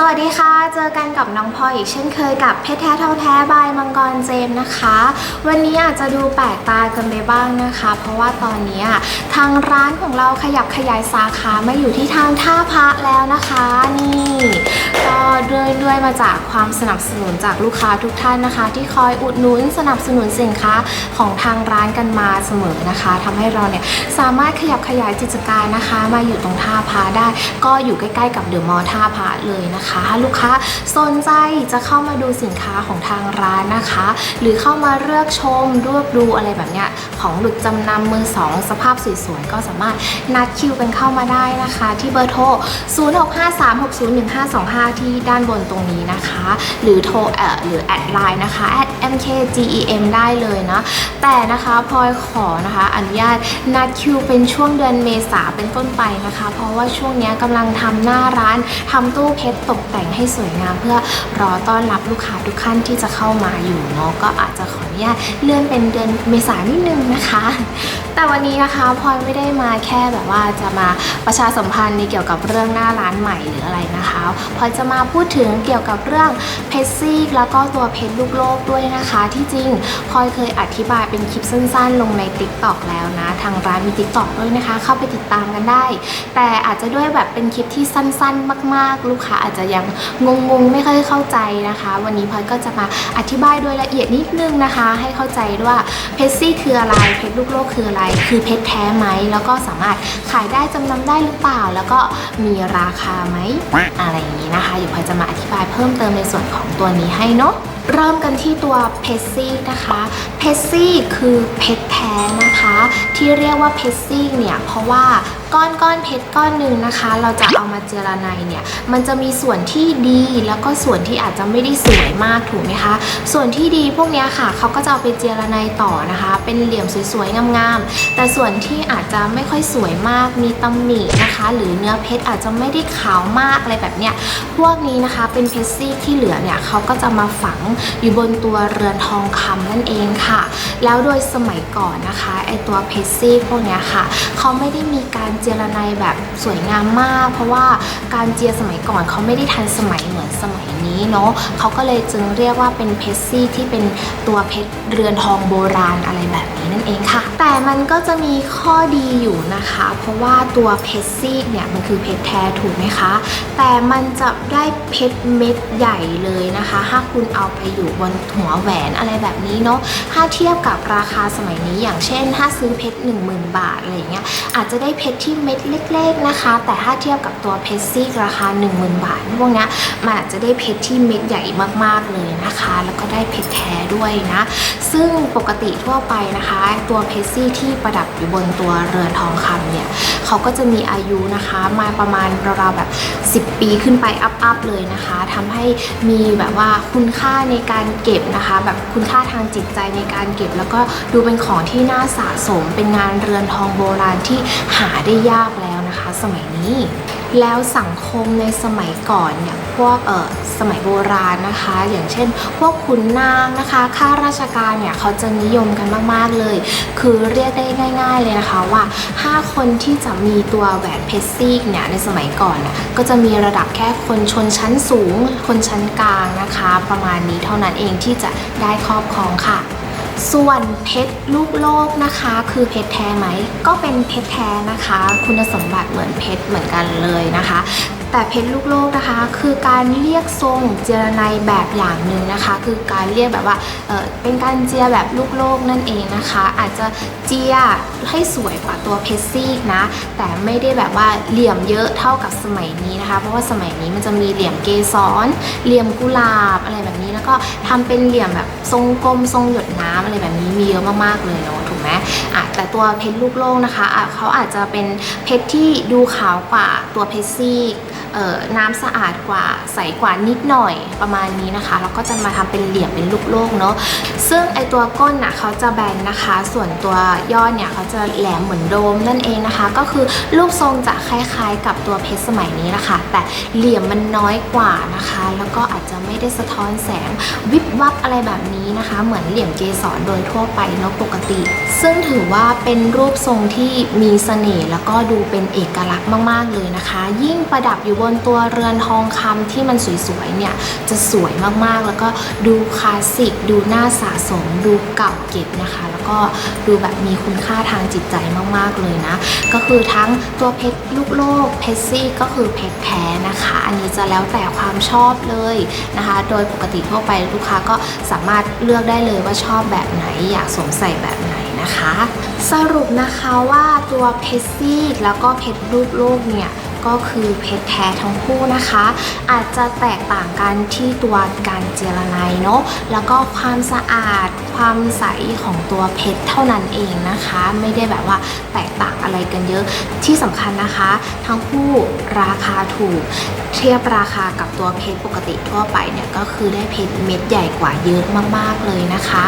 สวัสดีค่ะ เจอกันกับน้องพลอยอีกเช่นเคยกับเพชรแท้ท่าแท้บายมังกรเจมส์นะคะ วันนี้อาจจะดูแปลกตากันไปบ้างนะคะ เพราะว่าตอนนี้ทางร้านของเราขยับขยายสาขามาอยู่ที่ทางท่าพระแล้วนะคะนี่ก็ด้วยด้วยมาจากความสนับสนุนจากลูกค้าทุกท่านนะคะ ที่คอยอุดหนุนสนับสนุนสินค้าของทางร้านกันมาเสมอนะคะทำให้เราเนี่ยสามารถขยับขยายกิจการนะคะ มาอยู่ตรงท่าพระได้ ก็อยู่ใกล้ ๆ กับเดอะมอลท่าพระเลยนะคะถ้าลูกค้าสนใจจะเข้ามาดูสินค้าของทางร้านนะคะ หรือเข้ามาเลือกชมรวบดูอะไรแบบเนี้ยของหลุดจำนำมือสองสภาพสวยๆก็สามารถนัดคิวกันเข้ามาได้นะคะ ที่เบอร์โทร 0653601525 ที่ด้านบนตรงนี้นะคะ หรือโทรเอ่อหรือแอดไลน์นะคะ @mkgem ได้เลยนะ แต่นะคะพลอยขอนะคะ อนุญาตนัดคิวเป็นช่วงเดือนเมษาเป็นต้นไปนะคะ เพราะว่าช่วงนี้กำลังทำหน้าร้านทำตู้เพชรตกแต่งให้สวยงามเพื่อรอต้อนรับลูกค้าทุกท่านที่จะเข้ามาอยู่เนาะก็อาจจะขออนุญาตเลื่อนเป็นเดือนเมษายนนิดนึงนะคะ แต่วันนี้นะคะพลอยไม่ได้มาแค่แบบว่าจะมาประชาสัมพันธ์ในเกี่ยวกับเรื่องหน้าร้านใหม่หรืออะไรนะคะพลอยจะมาพูดถึงเกี่ยวกับเรื่องเพชรซีกแล้วก็ตัวเพชรลูกโลกด้วยนะคะ ที่จริงพลอยเคยอธิบายเป็นคลิปสั้นๆ ลงใน t ิ k t o k แล้วนะ ทางร้านมี t ิ k t o k ด้วยนะคะ เข้าไปติดตามกันได้ แต่อาจจะด้วยแบบเป็นคลิปที่สั้นๆ มากๆ ลูกค้าอาจจะยังงงๆ ไม่ค่อยเข้าใจนะคะ วันนี้พลอยก็จะมาอธิบายโดยละเอียดนิดนึงนะคะ ให้เข้าใจว่าเพชรซี่คืออะไรเพชรลูกโลกคืออะไร คือเพชรแท้ไหมแล้วก็สามารถขายได้จำนำได้หรือเปล่า แล้วก็มีราคาไหมอะไรอย่างนี้นะคะเดี๋ยวพลอยจะมาอธิบายเพิ่มเติมในส่วนของตัวนี้ให้เนาะ เริ่มกันที่ตัวเพชรซี่นะคะเพชรซี่คือเพชรแท้นะคะ ที่เรียกว่าเพชรซี่เนี่ยเพราะว่าก้อนก้อนเพชรก้อนหนึ่งนะคะ เราจะเอามาเจรไนเนี่ยมันจะมีส่วนที่ดีแล้วก็ส่วนที่อาจจะไม่ได้สวยมากถูกไหมคะ ส่วนที่ดีพวกนี้ค่ะเขาก็จะเอาไปเจรไนต่อนะคะ เป็นเหลี่ยมสวยๆงามๆแต่ส่วนที่อาจจะไม่ค่อยสวยมากมีตำหนินะคะ หรือเนื้อเพชรอาจจะไม่ได้ขาวมากอะไรแบบเนี้ยพวกนี้นะคะเป็นเพชรซี่ที่เหลือเนี่ยเขาก็จะมาฝังอยู่บนตัวเรือนทองคำนั่นเองค่ะ แล้วโดยสมัยก่อนนะคะไอตัวเพชรซี่พวกเนี้ยค่ะเขาไม่ได้มีการเจรไนแบบสวยงามมาก เพราะว่าการเจียสมัยก่อนเขาไม่ได้ทันสมัยเหมือนสมัยนี้เนาะเขาก็เลยจึงเรียกว่าเป็นเพชรซี่ที่เป็นตัวเพชรเรือนทองโบราณอะไรแบบนี้ นั่นเองค่ะ แต่มันก็จะมีข้อดีอยู่นะคะ เพราะว่าตัวเพชรซี่เนี่ยมันคือเพชรแท้ถูกไหมคะ แต่มันจะได้เพชรเม็ดใหญ่เลยนะคะ ถ้าคุณเอาไปอยู่บนหัวแหวนอะไรแบบนี้เนาะ ถ้าเทียบกับราคาสมัยนี้ อย่างเช่น ถ้าซื้อเพชร10,000 บาทอะไรเงี้ย อาจจะได้เพชรที่เม็ดเล็ก ๆนะคะ แต่ถ้าเทียบกับตัวเพชรซี่ราคา 10,000 บาทพวกเนี้ยมันอาจจะได้เพชรที่เม็ดใหญ่มากๆเลยนะคะ แล้วก็ได้เพชรแท้ด้วยนะ ซึ่งปกติทั่วไปนะคะตัวเพชรซี่ที่ประดับอยู่บนตัวเรือนทองคำเนี่ยเขาก็จะมีอายุนะคะมาประมาณราวๆแบบ 10 ปีขึ้นไปอัพๆเลยนะคะทำให้มีแบบว่าคุณค่าในการเก็บนะคะ แบบคุณค่าทางจิตใจในการเก็บ แล้วก็ดูเป็นของที่น่าสะสมเป็นงานเรือนทองโบราณที่หาได้ยากแล้วนะคะ สมัยนี้ แล้วสังคมในสมัยก่อนอย่างพวกเออสมัยโบราณนะคะ อย่างเช่น พวกขุนนางนะคะข้าราชการเนี่ยเขาจะนิยมกันมากๆเลย คือเรียกได้ง่าย ๆเลยนะคะว่า 5 คนที่จะมีตัวแหวนเพชรซีกเนี่ยในสมัยก่อนเนี่ยก็จะมีระดับแค่คนชนชั้นสูง คนชั้นกลางนะคะ ประมาณนี้เท่านั้นเองที่จะได้ครอบครองค่ะ ส่วนเพชรลูกโลกนะคะ คือเพชรแท้ไหม ก็เป็นเพชรแท้นะคะ คุณสมบัติเหมือนเพชรเหมือนกันเลยนะคะ แต่เพชรลูกโลกนะคะ คือการเรียกทรงเจรไนแบบอย่างหนึ่งนะคะ คือการเรียกแบบว่าเเป็นการเจียแบบลูกโลกนั่นเองนะคะ อาจจะเจียให้สวยกว่าตัวเพชรซีกนะ แต่ไม่ได้แบบว่าเหลี่ยมเยอะเท่ากับสมัยนี้นะคะ เพราะว่าสมัยนี้มันจะมีเหลี่ยมเกสรเหลี่ยมกุหลาบอะไรแบบนี้แล้วก็ทำเป็นเหลี่ยมแบบทรงกลมทรงหยดน้ำอะไรแบบนี้มีเยอะมากๆเลยเนาะถูก ไหมอะแต่ตัวเพชรลูกโลกนะคะะเขาอาจจะเป็นเพชรที่ดูขาวกว่าตัวเพชรซีกน้ำสะอาดกว่าใสกว่านิดหน่อยประมาณนี้นะคะแล้วก็จะมาทำเป็นเหลี่ยมเป็นลูกโลกเนาะซึ่งไอตัวก้นน่ะเขาจะแบนนะคะ ส่วนตัวยอดเนี่ยเขาจะแหลมเหมือนโดมนั่นเองนะคะ ก็คือรูปทรงจะคล้ายๆ กับตัวเพชรสมัยนี้นะคะแต่เหลี่ยมมันน้อยกว่านะคะ แล้วก็ อาจจะไม่ได้สะท้อนแสงวิบวับอะไรแบบนี้นะคะ เหมือนเหลี่ยมเกสรโดยทั่วไปเนาะปกติ ซึ่งถือว่าเป็นรูปทรงที่มีเสน่ห์แล้วก็ดูเป็นเอกลักษณ์มาก ๆ เลยนะคะ ยิ่งประดับอยู่บนตัวเรือนทองคำที่มันสวย ๆ เนี่ย จะสวยมากๆ แล้วก็ดูคลาสสิก ดูน่าสะสม ดูเก่าเก็บนะคะ แล้วก็ดูแบบมีคุณค่าทางจิตใจมากๆเลยนะ ก็คือทั้งตัวเพชรลูกโลกเพชรซี่ก็คือเพชรแท้นะคะ อันนี้จะแล้วแต่ความชอบเลยนะคะ โดยปกติทั่วไปลูกค้าก็สามารถเลือกได้เลยว่าชอบแบบไหน อยากสวมใส่แบบไหนนะคะ สรุปนะคะว่าตัวเพชรซี่แล้วก็เพชรรูปโลกเนี่ย ก็คือเพชรแท้ทั้งคู่นะคะ อาจจะแตกต่างกันที่ตัวการเจรไนเนาะแล้วก็ความสะอาดความใสของตัวเพชรเท่านั้นเองนะคะ ไม่ได้แบบว่าแตกต่างอะไรกันเยอะที่สำคัญนะคะ ทั้งคู่ราคาถูก เทียบราคากับตัวเพชรปกติทั่วไปเนี่ยก็คือได้เพชรเม็ดใหญ่กว่าเยอะมากๆเลยนะคะ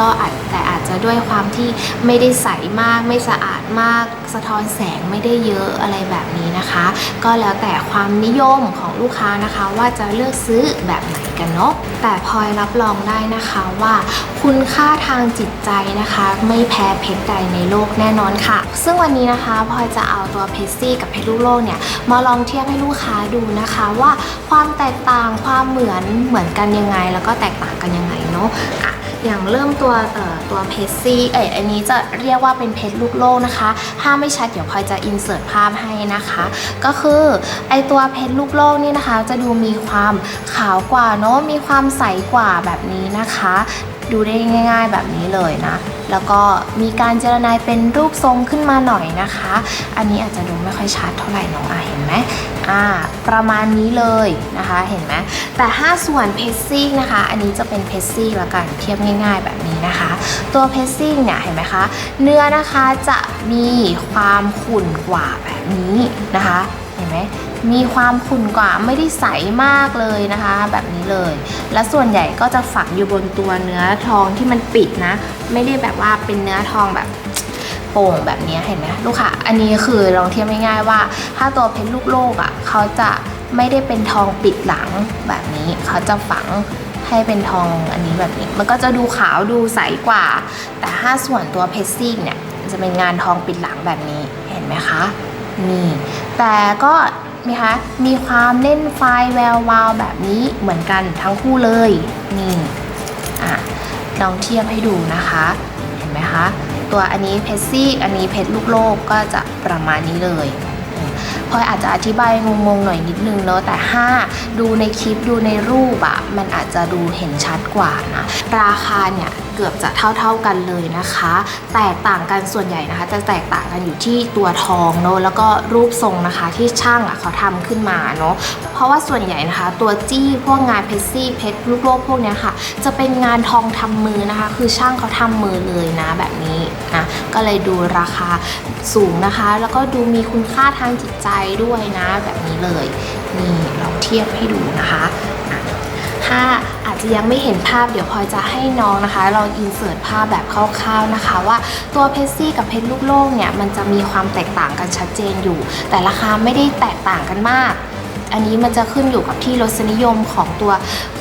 ก็อาจแต่อาจจะด้วยความที่ไม่ได้ใสมาก ไม่สะอาดมาก สะท้อนแสงไม่ได้เยอะอะไรแบบนี้นะคะ ก็แล้วแต่ความนิยมของลูกค้านะคะ ว่าจะเลือกซื้อแบบไหนกันเนาะแต่พลอยรับรองได้นะคะว่า คุณค่าทางจิตใจนะคะ ไม่แพ้เพชรใดในโลกแน่นอนค่ะ ซึ่งวันนี้นะคะพลอยจะเอาตัวเพชรซี่กับเพชรลูกโลกเนี่ยมาลองเทียบให้ลูกค้าดูนะคะว่าความแตกต่างความเหมือนเหมือนกันยังไง แล้วก็แตกต่างกันยังไงเนาะอะ อย่างเริ่มตัวตัวเพชรซี่เอ้ยอันนี้จะเรียกว่าเป็นเพชรลูกโลกนะคะ ถ้าไม่ชัดเดี๋ยวพลอยจะอินเสิร์ตภาพให้นะคะ ก็คือไอตัวเพชรลูกโลกนี่นะคะ จะดูมีความขาวกว่าเนาะมีความใสกว่าแบบนี้นะคะ ดูได้ง่าย ๆแบบนี้เลยนะ แล้วก็มีการเจรนายเป็นรูปทรงขึ้นมาหน่อยนะคะ อันนี้อาจจะดูไม่ค่อยชัดเท่าไหร่น้องอาเห็นไหม อ่าประมาณนี้เลยนะคะเห็นไหมแต่ถ้าส่วนเพชซิ่งนะคะ อันนี้จะเป็นเพชซิ่งละกันเทียบง่ายๆแบบนี้นะคะ ตัวเพชซิ่งเนี่ยเห็นไหมคะ เนื้อนะคะจะมีความขุ่นกว่าแบบนี้นะคะเห็นไหมมีความขุ่นกว่าไม่ได้ใสมากเลยนะคะ แบบนี้เลย และส่วนใหญ่ก็จะฝังอยู่บนตัวเนื้อทองที่มันปิดนะ ไม่ได้แบบว่าเป็นเนื้อทองแบบ โป่งแบบนี้เห็นไหมลูกค้าอันนี้คือลองเทียบง่ายๆว่า ถ้าตัวเพชรลูกโลกอะ่ะเขาจะไม่ได้เป็นทองปิดหลังแบบนี้เขาจะฝังให้เป็นทองอันนี้แบบนี้ มันก็จะดูขาวดูใสกว่า แต่ถ้าส่วนตัวเพชรซิ่งเนี่ยจะเป็นงานทองปิดหลังแบบนี้เห็นไหมคะนี่แต่ก็มีคะมีความเล่นไฟแวววาวแบบนี้เหมือนกันทั้งคู่เลยนี่อะลองเทียบให้ดูนะคะ เห็นไหมคะ ตัวอันนี้เพชรซีกอันนี้เพชรลูกโลกก็จะประมาณนี้เลยพอยอาจจะอธิบายงงๆหน่อยนิดนึงเนาะแต่ถ้าดูในคลิปดูในรูปอะมันอาจจะดูเห็นชัดกว่านะราคาเนี่ย เกือบจะเท่า ๆกันเลยนะคะ แตกต่างกันส่วนใหญ่นะคะ จะแตกต่างกันอยู่ที่ตัวทองเนาะแล้วก็รูปทรงนะคะที่ช่างอะเขาทำขึ้นมาเนาะเพราะว่าส่วนใหญ่นะคะ ตัวจี้พวกงานเพชรซี่เพชรลูกโลกพวกเนี้ยค่ะ จะเป็นงานทองทำมือนะคะ คือช่างเขาทำมือเลยนะแบบนี้นะก็เลยดูราคาสูงนะคะ แล้วก็ดูมีคุณค่าทางจิตใจด้วยนะแบบนี้เลยนี่ลองเทียบให้ดูนะคะ ถ้าอาจจะยังไม่เห็นภาพเดี๋ยวพลอยจะให้น้องนะคะลองอินเสิร์ตภาพแบบคร่าวๆนะคะ ว่าตัวเพชรซี่กับเพชรลูกโลกเนี่ยมันจะมีความแตกต่างกันชัดเจนอยู่ แต่ราคาไม่ได้แตกต่างกันมาก อันนี้มันจะขึ้นอยู่กับที่รสนิยมของตัว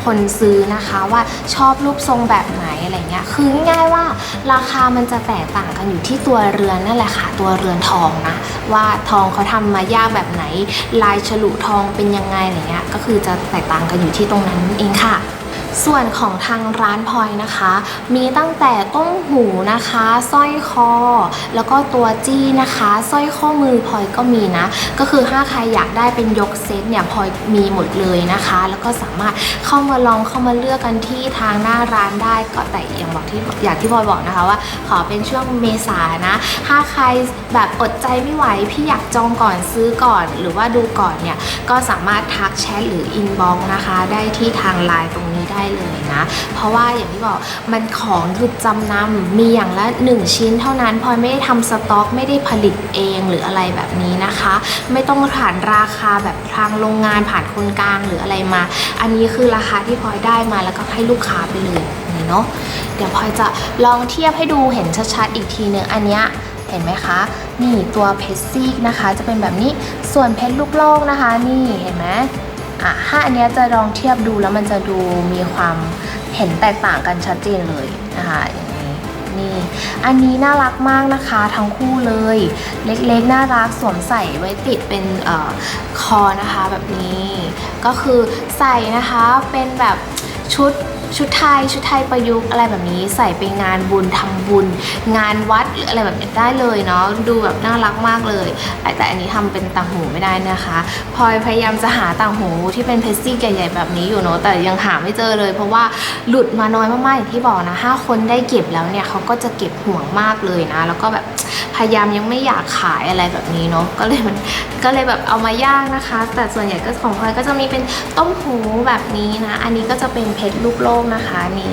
คนซื้อนะคะว่าชอบรูปทรงแบบไหนอะไรเงี้ยคือง่ายๆว่าราคามันจะแตกต่างกันอยู่ที่ตัวเรือนนั่นแหละค่ะตัวเรือนทองนะว่าทองเขาทำมายากแบบไหน ลายฉลุทองเป็นยังไงอะไรเงี้ยก็คือจะแตกต่างกันอยู่ที่ตรงนั้นเองค่ะ ส่วนของทางร้านพลอยนะคะ มีตั้งแต่ต้มหูนะคะสร้อยคอ แล้วก็ตัวจี้นะคะสร้อยข้อมือพลอยก็มีนะ ก็คือถ้าใครอยากได้เป็นยกเซตเนี่ยพลอยมีหมดเลยนะคะ แล้วก็สามารถเข้ามาลองเข้ามาเลือกกันที่ทางหน้าร้านได้ก็แต่อย่างบอกที่อย่างที่พลอยบอกนะคะว่า ขอเป็นช่วงเมษานะ ถ้าใครแบบอดใจไม่ไหวพี่อยากจองก่อนซื้อก่อน หรือว่าดูก่อนเนี่ยก็สามารถทักแชทหรืออินบ็อกนะคะ ได้ที่ทางไลน์ตรงนี้ได้เลยนะ เพราะว่าอย่างที่บอกมันของหยุดจำนำมีอย่างละ 1 ชิ้นเท่านั้นพลอยไม่ได้ทำสต็อกไม่ได้ผลิตเองหรืออะไรแบบนี้นะคะ ไม่ต้องผ่านราคาแบบทางโรงงานผ่านคนกลางหรืออะไรมา อันนี้คือราคาที่พลอยได้มาแล้วก็ให้ลูกค้าไปเลยนี่เนาะเดี๋ยวพลอยจะลองเทียบให้ดูเห็นชัดๆอีกทีนึงอันเนี้ยเห็นไหมคะ นี่ตัวเพชรซีกนะคะ จะเป็นแบบนี้ส่วนเพชรลูกโลกนะคะ นี่เห็นไหม อะถ้าอันเนี้ยจะลองเทียบดูแล้วมันจะดูมีความเห็นแตกต่างกันชัดเจนเลยนะคะอย่างนี้นี่อันนี้น่ารักมากนะคะทั้งคู่เลย เล็กๆน่ารักสวมใส่ไว้ติดเป็นเออคอนะคะแบบนี้ ก็คือใส่นะคะเป็นแบบชุด ชุดไทยชุดไทยประยุกต์อะไรแบบนี้ใส่ไปงานบุญทำบุญ งานวัดหรืออะไรแบบนี้ได้เลยเนาะดูแบบน่ารักมากเลย แต่อันนี้ทำเป็นต่างหูไม่ได้นะคะพลอยพยายามจะหาต่างหูที่เป็นเพชรซี่ใหญ่ๆแบบนี้อยู่เนาะแต่ยังหาไม่เจอเลย เพราะว่าหลุดมาน้อยมากๆอย่างที่บอกนะห้าคนได้เก็บแล้วเนี่ยเขาก็จะเก็บห่วงมากเลยนะ แล้วก็แบบพยายามยังไม่อยากขายอะไรแบบนี้เนาะก็เลยมันก็เลยแบบเอามาย่างนะคะ แต่ส่วนใหญ่ก็ของพลอยก็จะมีเป็นต้มหูแบบนี้นะ อันนี้ก็จะเป็นเพชรลูกโลกนะคะนี่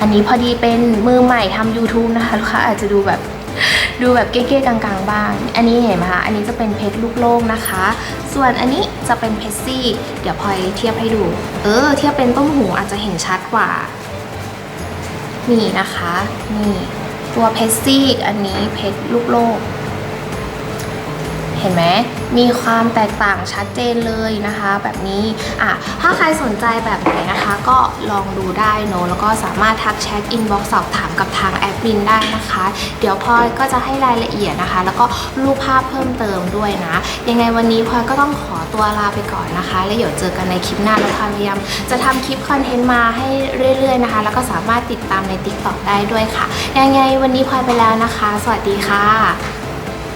อันนี้พอดีเป็นมือใหม่ทำ YouTube นะคะลูกค้าอาจจะดูแบบดูแบบเก๊ๆกลางๆบ้าง อันนี้เห็นไหมคะ อันนี้จะเป็นเพชรลูกโลกนะคะ ส่วนอันนี้จะเป็นเพชรซี่ เดี๋ยวพลอยเทียบให้ดู เออ เทียบเป็นต้มหูอาจจะเห็นชัดกว่า นี่นะคะ นี่ ตัวเพชรซี่ อันนี้เพชรลูกโลก เห็นไหม มีความแตกต่างชัดเจนเลยนะคะ แบบนี้อะถ้าใครสนใจแบบไหนนะคะ ก็ลองดูได้เนอะแล้วก็สามารถทักแชทอินบ็อกซ์สอบถามกับทางแอดมินได้นะคะ เดี๋ยวพลอยก็จะให้รายละเอียดนะคะ แล้วก็รูปภาพเพิ่มเติมด้วยนะ ยังไงวันนี้พลอยก็ต้องขอตัวลาไปก่อนนะคะ แล้วเดี๋ยวเจอกันในคลิปหน้าแล้วพลอยพยายามจะทำคลิปคอนเทนต์มาให้เรื่อยๆนะคะ แล้วก็สามารถติดตามใน TikTok ได้ด้วยค่ะ ยังไงวันนี้พลอยไปแล้วนะคะ สวัสดีค่ะ